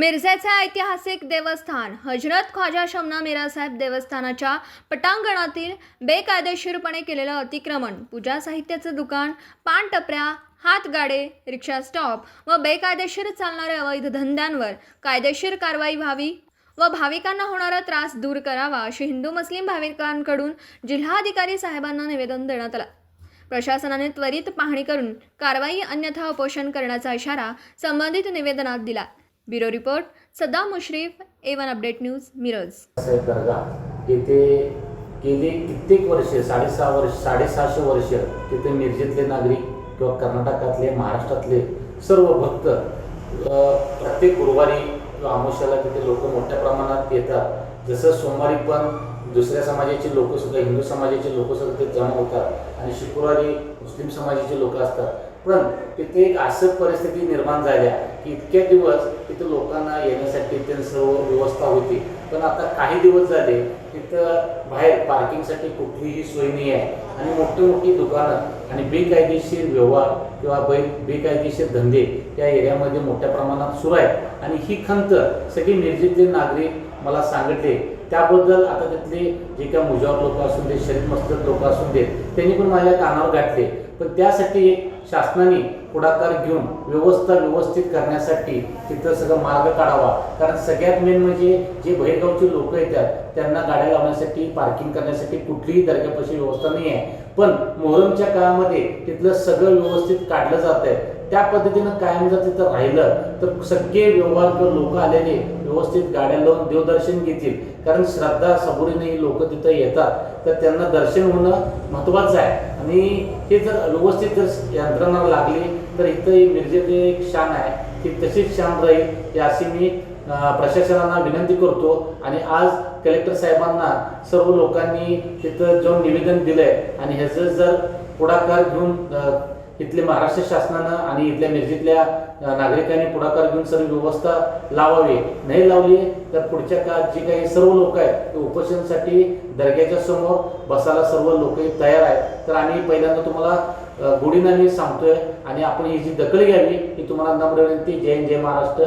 मिरजेचे ऐतिहासिक देवस्थान हजरत ख्वाजा शमना मिरासाहेब देवस्थानाच्या पटांगणातील बेकायदेशीरपणे केलेलं अतिक्रमण. पूजा साहित्याचं दुकान पान टपऱ्या हातगाडे रिक्षा स्टॉप व बेकायदेशीर चालणाऱ्या अवैध धंद्यांवर कायदेशीर कारवाई व्हावी व भाविकांना होणारा त्रास दूर करावा अशी हिंदू मुस्लिम भाविकांकडून जिल्हाधिकारी साहेबांना निवेदन देण्यात आलं. प्रशासनाने त्वरित पाहणी करून कारवाई अन्यथा उपोषण करण्याचा इशारा संबंधित निवेदनात दिला. Bureau report Sada Mushrif A one update news Miraj. दर्गा येथे गेली कित्येक वर्ष साडेसहा वर्ष साडेसहाशे वर्ष तिथे मिरजेतले नागरिक किंवा कर्नाटकातले महाराष्ट्रातले सर्व भक्त प्रत्येक गुरुवारी किंवा तिथे लोक मोठ्या प्रमाणात येतात. जसं सोमवारी पण दुसऱ्या समाजाचे लोक सुद्धा हिंदू समाजाचे लोक सुद्धा तिथे जमा होतात आणि शुक्रवारी मुस्लिम समाजाचे लोक असतात. पण तिथे एक असं परिस्थिती निर्माण झाल्या की इतक्या दिवस तिथं लोकांना येण्यासाठी तिथे सर्व व्यवस्था होती. पण आता काही दिवस झाले तिथं बाहेर पार्किंगसाठी कुठलीही सोय नाही आहे. आणि मोठी मोठी दुकानं आणि बेकायदेशीर व्यवहार किंवा बै बेकायदेशीर धंदे त्या एरियामध्ये मोठ्या प्रमाणात सुरू आहेत. आणि ही खंत सगळी निर्जितले नागरिक मला सांगितले त्याबद्दल आता तिथले जे काही मुजावर लोक असून दे शरीर मस्तक लोक असून देत त्यांनी पण माझ्या कानावर गाठले पण त्यासाठी शासनाने पुढाकार घेऊन व्यवस्था व्यवस्थित करण्यासाठी तिथं सगळं मार्ग काढावा. कारण सगळ्यात मेन म्हणजे जे बहिरगावचे लोक येतात त्यांना गाड्या लावण्यासाठी पार्किंग करण्यासाठी कुठलीही दर्ग्यापाशी व्यवस्था नाही आहे पण मोहरमच्या काळामध्ये तिथलं सगळं व्यवस्थित काढलं जात आहे त्या पद्धतीनं कायम जर तिथं राहिलं तर सगळे व्यवहार किंवा लोक आलेले व्यवस्थित गाड्या लावून देवदर्शन घेतील. कारण श्रद्धा सबुरीने लोक तिथं येतात. तर त्यांना दर्शन होणं महत्त्वाचं आहे. आणि हे जर व्यवस्थित जर यंत्रणा लागली तर इथं ही मिरजेत एक शान आहे ती तशीच शान राहील ही अशी मी अं, प्रशासनाला विनंती करतो. आणि आज कलेक्टर साहेबांना सर्व लोकांनी तिथं जाऊन निवेदन दिलंय. आणि ह्याचं जर पुढाकार घेऊन इथले महाराष्ट्र शासनानं आणि इथल्या मिरजेतल्या नागरिकांनी पुढाकार घेऊन सर्व व्यवस्था लावावी. नाही लावली तर पुढच्या काळात जे काही सर्व लोक आहेत ते उपोषणासाठी दर्ग्याच्या समोर बसायला सर्व लोक तयार आहेत. तर आम्ही पहिल्यांदा तुम्हाला अं, गोडीनं मी सांगतोय आणि आपण ही जी दखल घ्यावी ही तुम्हाला नम्र विनंती. जय जय महाराष्ट्र.